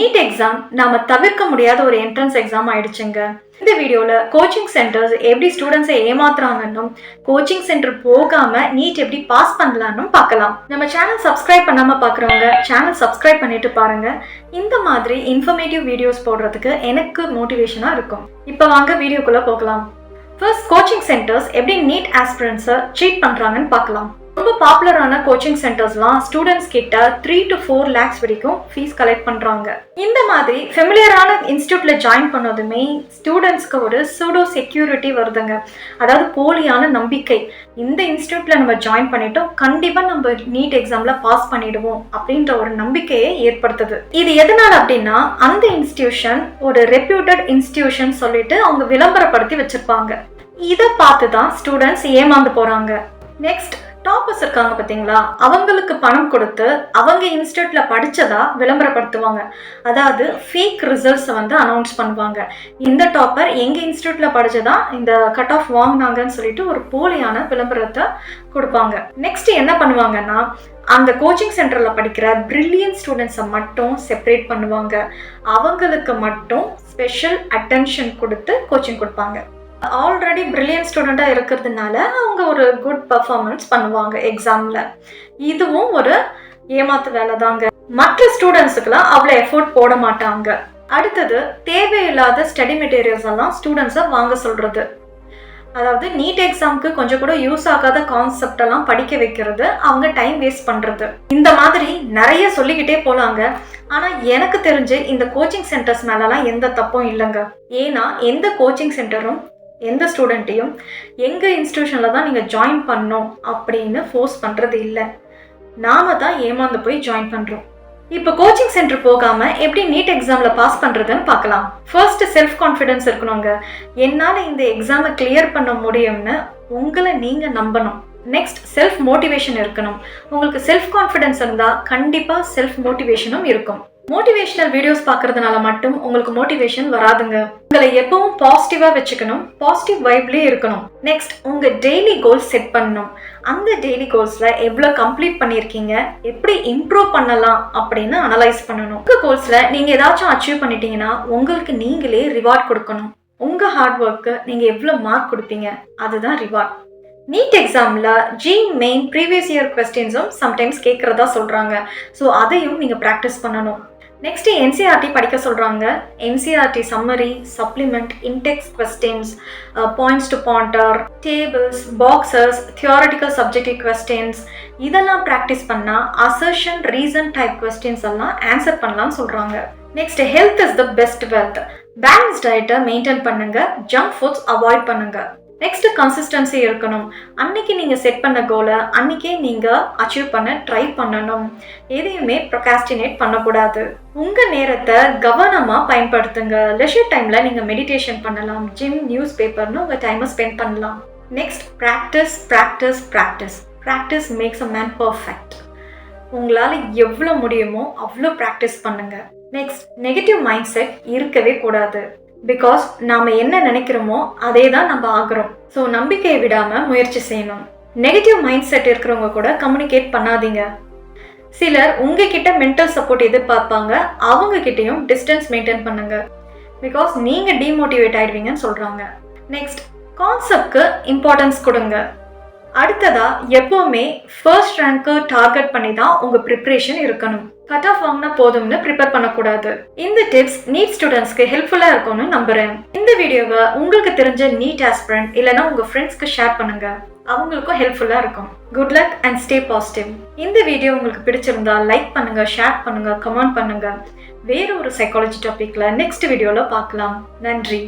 NEET exam நாம தவிர்க்க முடியாத ஒரு என்ட்ரன்ஸ் எக்ஸாம் ஆயிடுச்சுங்க. இந்த வீடியோல கோச்சிங் சென்டர்ஸ் எப்படி ஸ்டூடெண்ட்ஸை ஏமாத்துறாங்கன்னும் கோச்சிங் சென்டர் போகாம நீட் எப்படி பாஸ் பண்ணலான்னு பார்க்கலாம். நம்ம சேனல் சப்ஸ்கிரைப் பண்ணாம பார்க்குறவங்க சேனல் சப்ஸ்கிரைப் பண்ணிட்டு பாருங்க. இந்த மாதிரி இன்ஃபர்மேட்டிவ் வீடியோஸ் போடுறதுக்கு எனக்கு மோட்டிவேஷனா இருக்கும். இப்போ வாங்க வீடியோக்குள்ள போகலாம். ஃபர்ஸ்ட் கோச்சிங் சென்டர்ஸ் எப்படி நீட் ஆஸ்பிரன்ஸை ட்ரீட் பண்றாங்கன்னு பார்க்கலாம். ரொம்ப பாப்புலரான கோச்சிங் சென்டர்ஸ்லாம் ஸ்டூடெண்ட்ஸ் கிட்ட த்ரீ டு ஃபோர் லேக்ஸ் வரைக்கும் ஃபீஸ் கலெக்ட் பண்ணுறாங்க இந்த மாதிரி ஃபெமிலியரான இன்ஸ்டியூட்ல ஜாயின் பண்ணதுமே ஸ்டூடெண்ட்ஸ்க்கு ஒரு சூடோ செக்யூரிட்டி வருதுங்க. அதாவது போலியான நம்பிக்கை. இந்த இன்ஸ்டியூட்ல நம்ம ஜாயின் பண்ணிட்டோம் கண்டிப்பாக நம்ம நீட் எக்ஸாம்ல பாஸ் பண்ணிடுவோம் அப்படின்ற ஒரு நம்பிக்கையை ஏற்படுத்துது. இது எதனால அப்படின்னா அந்த இன்ஸ்டியூஷன் ஒரு ரெப்யூட்டட் இன்ஸ்டியூஷன் சொல்லிட்டு அவங்க விளம்பரப்படுத்தி வச்சிருப்பாங்க. இதை பார்த்து தான் ஸ்டூடெண்ட்ஸ் ஏமாந்து போறாங்க. நெக்ஸ்ட் டாப்பர்ஸ் இருக்காங்க பார்த்தீங்களா? அவங்களுக்கு பணம் கொடுத்து அவங்க இன்ஸ்டியூட்ல படிச்சதா விளம்பரப்படுத்துவாங்க. அதாவது ஃபேக் ரிசல்ட்ஸை வந்து அனௌன்ஸ் பண்ணுவாங்க. இந்த டாப்பர் எங்க இன்ஸ்டியூட்ல படிச்சதா? இந்த கட் ஆஃப் வாங்கினாங்கன்னு சொல்லிட்டு ஒரு போலியான விளம்பரத்தை கொடுப்பாங்க. நெக்ஸ்ட் என்ன பண்ணுவாங்கன்னா அந்த கோச்சிங் சென்டரில் படிக்கிற பிரில்லியன் ஸ்டூடெண்ட்ஸை மட்டும் செப்பரேட் பண்ணுவாங்க. அவங்களுக்கு மட்டும் ஸ்பெஷல் அட்டென்ஷன் கொடுத்து கோச்சிங் கொடுப்பாங்க. ஆல்ரெடி பிரில்லியன் ஸ்டூடெண்ட்டாக இருக்கிறதுனால அவங்க ஒரு குட் பர்ஃபார்மன்ஸ் பண்ணுவாங்க எக்ஸாமில் இதுவும் ஒரு ஏமாத்து வேலை தாங்க மற்ற ஸ்டூடெண்ட்ஸுக்கெல்லாம் அவ்வளோ எஃபோர்ட் போட மாட்டாங்க. அடுத்தது தேவையில்லாத ஸ்டடி மெட்டீரியல்ஸ் எல்லாம் ஸ்டூடெண்ட்ஸை வாங்க சொல்கிறது அதாவது நீட் எக்ஸாம்க்கு கொஞ்சம் கூட யூஸ் ஆகாத கான்செப்ட் எல்லாம் படிக்க வைக்கிறது அவங்க டைம் வேஸ்ட் பண்றது. இந்த மாதிரி நிறைய சொல்லிக்கிட்டே போலாங்க. ஆனா எனக்கு தெரிஞ்சு இந்த கோச்சிங் சென்டர்ஸ் மேலலாம் எந்த தப்பும் இல்லைங்க. ஏன்னா எந்த கோச்சிங் சென்டரும் எந்த ஸ்டூடெண்ட்டையும் எங்கள் இன்ஸ்டியூஷனில் தான் நீங்கள் ஜாயின் பண்ணணும் அப்படின்னு ஃபோர்ஸ் பண்ணுறது இல்லை. நாம தான் ஏமாந்து போய் ஜாயின் பண்ணுறோம் இப்போ கோச்சிங் சென்டர் போகாமல் எப்படி நீட் எக்ஸாமில் பாஸ் பண்ணுறதுன்னு பார்க்கலாம். ஃபர்ஸ்ட் செல்ஃப் கான்ஃபிடென்ஸ் இருக்கணுங்க. என்னால் இந்த எக்ஸாமை கிளியர் பண்ண முடியும்னு உங்களை நீங்கள் நம்பணும். நெக்ஸ்ட் செல்ஃப் மோட்டிவேஷன் இருக்கணும். உங்களுக்கு செல்ஃப் கான்ஃபிடென்ஸ் இருந்தால் கண்டிப்பாக செல்ஃப் மோட்டிவேஷனும் இருக்கும். மோட்டிவேஷனல் வீடியோஸ் பார்க்கறதுனால மட்டும் உங்களுக்கு மோட்டிவேஷன் வராதுங்க. உங்களை எப்பவும் பாசிட்டிவா வச்சுக்கணும். பாசிட்டிவ் வைப்லயே இருக்கணும். நெக்ஸ்ட் உங்க டெய்லி கோல்ஸ் செட் பண்ணணும். அந்த டெய்லி கோல்ஸ்ல எவ்வளவு கம்ப்ளீட் பண்ணியிருக்கீங்க? எப்படி இம்ப்ரூவ் பண்ணலாம்? அப்படின்னு அனலைஸ் பண்ணணும். உங்க கோல்ஸ்ல நீங்க ஏதாச்சும் அச்சீவ் பண்ணிட்டீங்கன்னா உங்களுக்கு நீங்களே ரிவார்ட் கொடுக்கணும். உங்க ஹார்ட் ஒர்க்கு நீங்க எவ்வளவு மார்க் கொடுப்பீங்க? அதுதான் ரிவார்ட் நீட் எக்ஸாமில் ஜி மெயின் ப்ரீவியஸ் இயர் கொஸ்டின்ஸும் சம்டைம்ஸ் கேட்குறதா சொல்கிறாங்க ஸோ அதையும் நீங்கள் ப்ராக்டிஸ் பண்ணணும். நெக்ஸ்ட் என்சிஆர்டி படிக்க சொல்கிறாங்க NCERT summary supplement index questions points to pointer tables boxes theoretical subjective questions இதெல்லாம் ப்ராக்டிஸ் பண்ணால் அசர்ஷன் ரீசன் டைப் கொஸ்டின்ஸ் எல்லாம் ஆன்சர் பண்ணலாம்னு சொல்கிறாங்க next health is the best wealth balance டயட்டை மெயின்டைன் பண்ணுங்க. ஜங்க் ஃபுட்ஸ் அவாய்ட் பண்ணுங்க. நெக்ஸ்ட் கன்சிஸ்டன்சி இருக்கணும். அன்னைக்கு நீங்கள் செட் பண்ண கோலை அன்னைக்கே நீங்கள் அச்சீவ் பண்ண ட்ரை பண்ணணும். எதையுமே ப்ரொகாஸ்டினேட் பண்ணக்கூடாது. உங்கள் நேரத்தை கவனமாக பயன்படுத்துங்க. லெஷர் டைமில் நீங்கள் மெடிடேஷன் பண்ணலாம். ஜிம் நியூஸ் பேப்பர்னு உங்கள் டைமை ஸ்பெண்ட் பண்ணலாம். Next practice practice practice practice makes a man perfect உங்களால் எவ்வளோ முடியுமோ அவ்வளோ ப்ராக்டிஸ் பண்ணுங்க. நெக்ஸ்ட் நெகட்டிவ் மைண்ட் செட் இருக்கவே கூடாது. பிகாஸ் நாம் என்ன நினைக்கிறோமோ அதே தான் நம்ம ஆகிறோம். ஸோ நம்பிக்கையை விடாமல் முயற்சி செய்யணும். நெகட்டிவ் மைண்ட் செட் இருக்கிறவங்க கூட கம்யூனிகேட் பண்ணாதீங்க. சிலர் உங்ககிட்ட மென்டல் சப்போர்ட் எதிர்பார்ப்பாங்க. அவங்க கிட்டேயும் டிஸ்டன்ஸ் மெயின்டைன் பண்ணுங்க. பிகாஸ் நீங்கள் டிமோட்டிவேட் ஆயிடுவீங்கன்னு சொல்கிறாங்க நெக்ஸ்ட் கான்செப்ட்க்கு இம்பார்ட்டன்ஸ் கொடுங்க. அடுத்ததா எப்போவுமே ஃபர்ஸ்ட் ரேங்க்கு டார்கெட் பண்ணி தான் உங்க ப்ரிப்ரேஷன் இருக்கணும். கட் ஆஃப் வாங்கினா போதும்னு ப்ரிப்பேர் பண்ணக்கூடாது. இந்த டிப்ஸ் நீட் ஸ்டூடெண்ட்ஸ்க்கு ஹெல்ப்ஃபுல்லாக இருக்கும்னு நம்புறேன். இந்த வீடியோவை உங்களுக்கு தெரிஞ்ச நீட் ஆஸ்பிரண்ட் இல்லைனா உங்க ஃப்ரெண்ட்ஸ்க்கு ஷேர் பண்ணுங்க. அவங்களுக்கும் ஹெல்ப்ஃபுல்லாக இருக்கும். Good luck and stay positive இந்த வீடியோ உங்களுக்கு பிடிச்சிருந்தா லைக் பண்ணுங்க ஷேர் பண்ணுங்க கமெண்ட் பண்ணுங்க. வேற ஒரு சைக்காலஜி டாபிக்ல நெக்ஸ்ட் வீடியோல பார்க்கலாம். நன்றி.